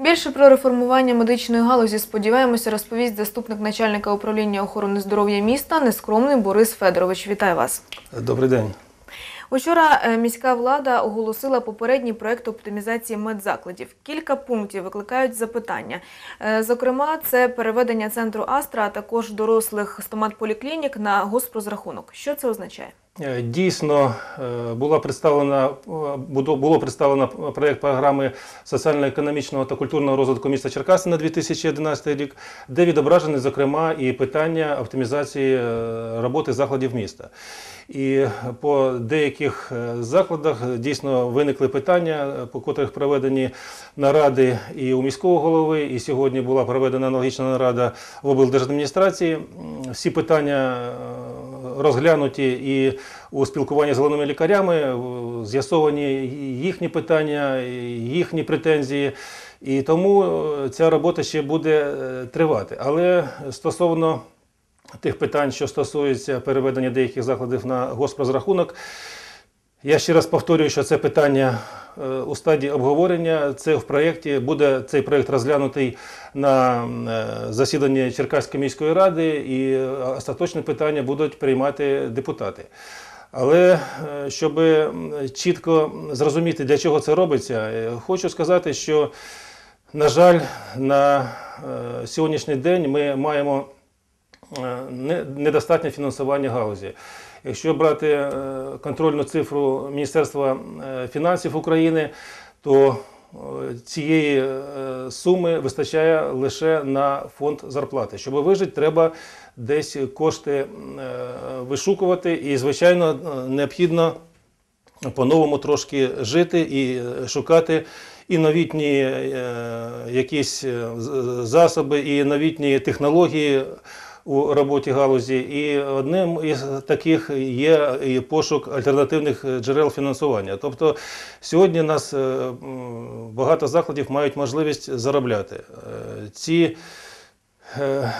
Більше про реформування медичної галузі сподіваємося розповість заступник начальника управління охорони здоров'я міста нескромний Борис Федорович. Вітаю вас. Добрий день. Учора е, міська влада оголосила попередній проект оптимізації медзакладів. Кілька пунктів викликають запитання. Е, Зокрема, це переведення центру Астра, а також дорослих стоматполіклінік на госпрозрахунок. Що це означає? Е, Дійсно е, була представлена е, було представлено проєкт програми соціально-економічного та культурного розвитку міста Черкаси на 2011 рік, де відображені, зокрема, і питання оптимізації роботи закладів міста. І по деяких закладах дійсно виникли питання, по котрих проведені наради і у міського голови, і сьогодні була проведена аналогічна нарада в облдержадміністрації. Всі питання розглянуті і у спілкуванні з головними лікарями, з'ясовані їхні питання, їхні претензії. І тому е, ця робота ще буде е, тривати. Але стосовно тих питань, що стосуються переведення деяких закладів на госпрозрахунок, я ще раз повторюю, що це питання е, у стадії обговорення. Це в проєкті буде цей проєкт розглянутий на е, засіданні Черкаської міської ради, і е, остаточне питання будуть приймати депутати. Але е, щоб чітко зрозуміти, для чого це робиться, е, хочу сказати, що, на жаль, на е, сьогоднішній день ми маємо е, недостатнє фінансування галузі. Якщо брати е, контрольну цифру Міністерства е, фінансів України, то е, цієї суми вистачає лише на фонд зарплати. Щоб вижити, треба десь кошти вишукувати, і, звичайно, необхідно по-новому трошки жити і шукати і новітні якісь засоби, і новітні технології у роботі галузі. І одним із таких є і пошук альтернативних джерел фінансування. Тобто сьогодні нас е, багато закладів мають можливість заробляти. Е, Ці Е,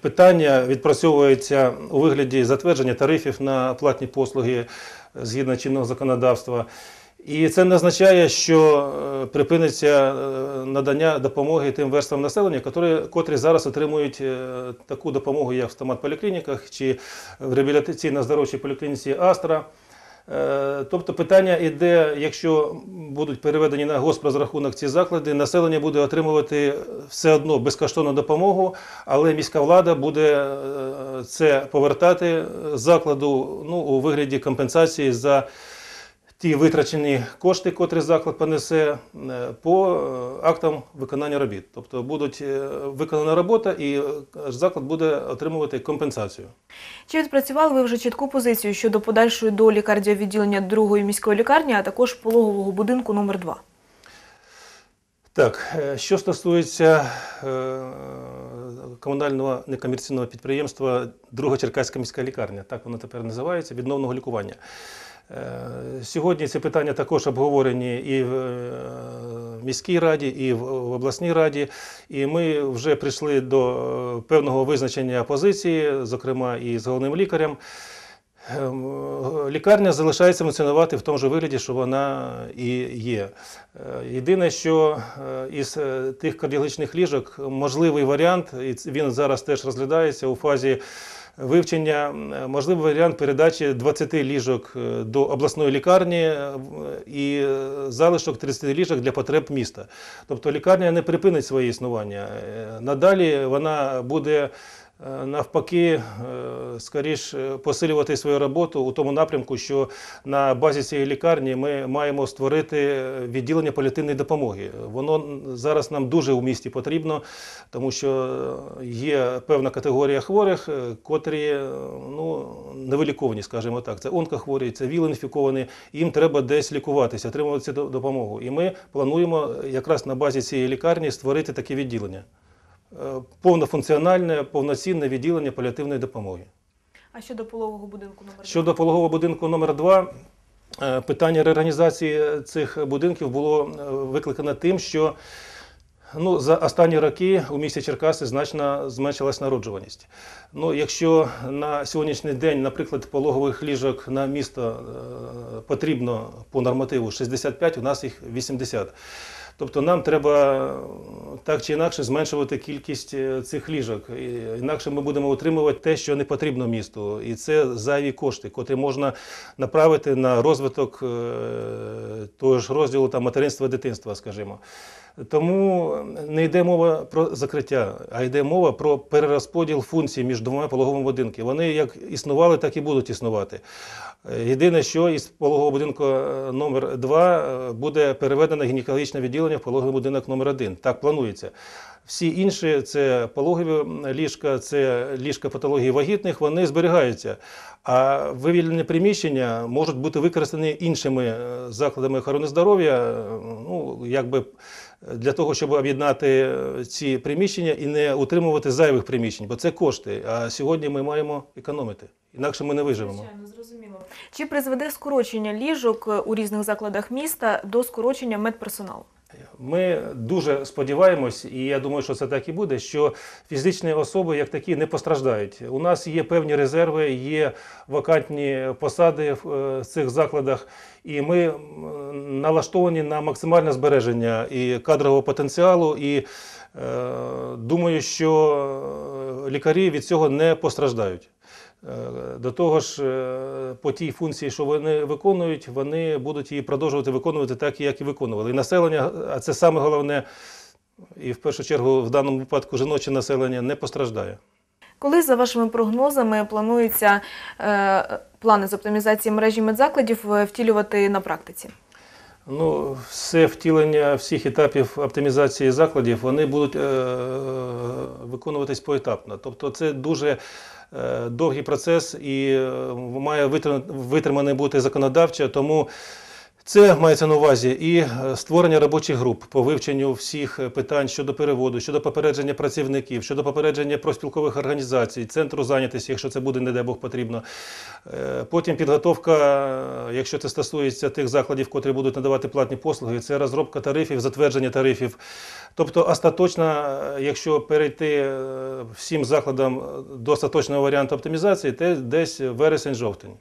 Питання відпрацьовується у вигляді затвердження тарифів на платні послуги згідно чинного законодавства. І це не означає, що е, припиниться е, надання допомоги тим верствам населення, котрі, котрі зараз отримують е, таку допомогу, як в стоматполіклініках чи в реабілітаційно-здоровчій поліклініці Астра. Тобто питання йде, якщо будуть переведені на госпрозрахунок ці заклади, населення буде отримувати все одно безкоштовну допомогу, але міська влада буде це повертати закладу ну, у вигляді компенсації за ті витрачені кошти, котрі заклад понесе е, по е, актам виконання робіт. Тобто будуть е, виконана робота і заклад буде отримувати компенсацію. Чи відпрацювали ви вже чітку позицію щодо подальшої долі кардіовідділення другої міської лікарні, а також пологового будинку номер 2 Так, що стосується е, комунального некомерційного підприємства Друга Черкаська міська лікарня, так воно тепер називається, відновного лікування. Е, Сьогодні ці питання також обговорені і в е, міській раді, і в обласній раді. І ми вже прийшли до е, певного визначення позиції, зокрема і з головним лікарем. Ем, Лікарня залишається функціонувати в тому ж вигляді, що вона і є. Єдине, що із тих кардіологічних ліжок можливий варіант, і він зараз теж розглядається у фазі вивчення, можливий варіант передачі 20 ліжок е, до обласної лікарні е, і е, залишок 30 ліжок для потреб міста. Тобто лікарня не припинить своє існування. Надалі вона буде навпаки, е, скоріш е, посилювати свою роботу у тому напрямку, що на базі цієї лікарні ми маємо створити відділення паліативної допомоги. Воно зараз нам дуже у місті потрібно, тому що є певна категорія хворих, е, котрі е, ну, невиліковані, скажімо так. Це онкохворі, це віл-інфіковані, їм треба десь лікуватися, отримувати цю допомогу. І ми плануємо якраз на базі цієї лікарні створити таке відділення. Е, Повнофункціональне, повноцінне відділення паліативної допомоги. А щодо пологового будинку номер 2 Щодо пологового будинку номер 2 е, питання реорганізації цих будинків було е, викликане тим, що ну, за останні роки у місті Черкаси значно зменшилась народжуваність. Ну, якщо на сьогоднішній день, наприклад, пологових ліжок на місто потрібно по нормативу 65, у нас їх 80. Тобто нам треба так чи інакше зменшувати кількість е, цих ліжок. Інакше ми будемо отримувати те, що не потрібно місту. І це зайві кошти, котрі можна направити на розвиток е, того ж розділу там, материнства дитинства, скажімо. Тому не йде мова про закриття, а йде мова про перерозподіл функцій між двома пологовими будинками. Вони як існували, так і будуть існувати. Е, Єдине, що із пологового будинку е, номер 2 буде переведено гінекологічне відділення в пологовий будинок номер 1 Так планується. Всі інші це пологові ліжка, це ліжка патології вагітних, вони зберігаються. А вивільнені приміщення можуть бути використані іншими е, закладами охорони здоров'я, е, ну якби для того, щоб об'єднати е, ці приміщення і не утримувати зайвих приміщень, бо це кошти. А сьогодні ми маємо економити. Інакше ми не виживемо. Звичайно, зрозуміло. Чи призведе скорочення ліжок е, у різних закладах міста до скорочення медперсоналу? Ми дуже сподіваємось, і я думаю, що це так і буде, що фізичні особи як такі не постраждають. У нас є певні резерви, є вакантні посади в е, цих закладах, і ми налаштовані на максимальне збереження і кадрового потенціалу. І е, думаю, що е, лікарі від цього не постраждають. Е, До того ж, по тій функції, що вони виконують, вони будуть її продовжувати виконувати так, як і виконували. І населення, а це саме головне, і в першу чергу в даному випадку жіноче населення не постраждає. Коли, за вашими прогнозами, планується е, плани з оптимізації мережі медзакладів е, втілювати на практиці? Ну, все втілення всіх етапів оптимізації закладів вони будуть е, виконуватись поетапно. Тобто це дуже е, довгий процес і е, має витриманий, бути законодавчо, тому це мається на увазі і е, створення робочих груп по вивченню всіх е, питань щодо переводу, щодо попередження працівників, щодо попередження проспілкових організацій, центру зайнятості, якщо це буде, не дай Бог, потрібно. Е, Потім підготовка, е, якщо це стосується тих закладів, котрі будуть надавати платні послуги, це розробка тарифів, затвердження тарифів. Тобто, остаточно, е, якщо перейти е, всім закладам до остаточного варіанту оптимізації, то десь вересень-жовтень.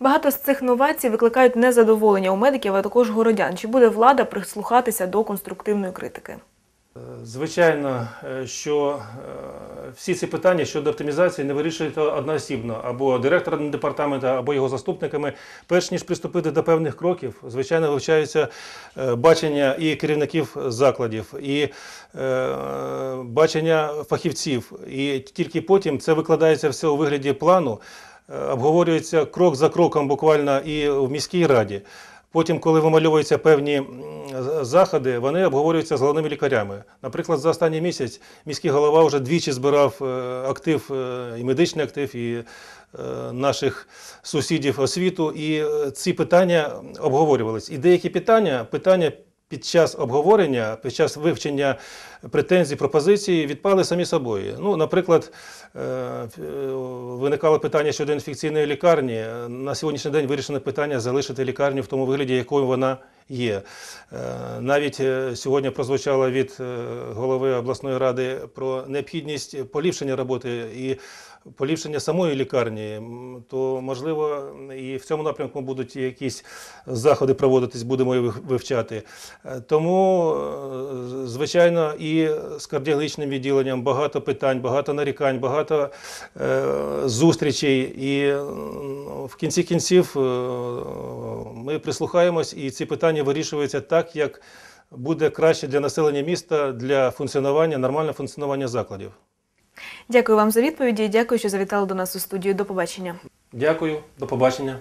Багато з цих новацій викликають незадоволення у медиків, а також городян. Чи буде влада прислухатися до конструктивної критики? Звичайно, е, що е, всі ці питання щодо оптимізації не вирішується одноосібно або директором департаменту, або його заступниками. Перш ніж приступити до певних кроків, звичайно, вивчаються е, бачення і керівників закладів, і е, бачення фахівців. І тільки потім це викладається все у вигляді плану, е, обговорюється крок за кроком буквально і в міській раді. Потім, коли вимальовуються певні заходи, вони обговорюються з головними лікарями. Наприклад, за останній місяць міський голова вже двічі збирав е, актив, е, і медичний актив, і е, наших сусідів освіту, і ці питання обговорювалися. І деякі питання, питання під час обговорення, під час вивчення претензій, пропозицій відпали самі собою. Ну, наприклад, е, виникало питання щодо інфекційної лікарні. На сьогоднішній день вирішено питання залишити лікарню в тому вигляді, якою вона є. Е, Навіть е, сьогодні прозвучало від е, голови обласної ради про необхідність поліпшення роботи і поліпшення самої лікарні, то можливо і в цьому напрямку будуть якісь заходи проводитись, будемо вивчати. Тому, звичайно, і з кардіологічним відділенням багато питань, багато нарікань, багато зустрічей. І в кінці кінців ми прислухаємось, і ці питання вирішуються так, як буде краще для населення міста для функціонування, нормального функціонування закладів. Дякую вам за відповіді. і Дякую, що завітали до нас у студію. До побачення. Дякую, до побачення.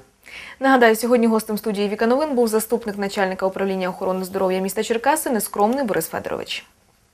Нагадаю, сьогодні гостем студії Віка Новин був заступник начальника управління охорони здоров'я міста Черкаси, нескромний Борис Федорович.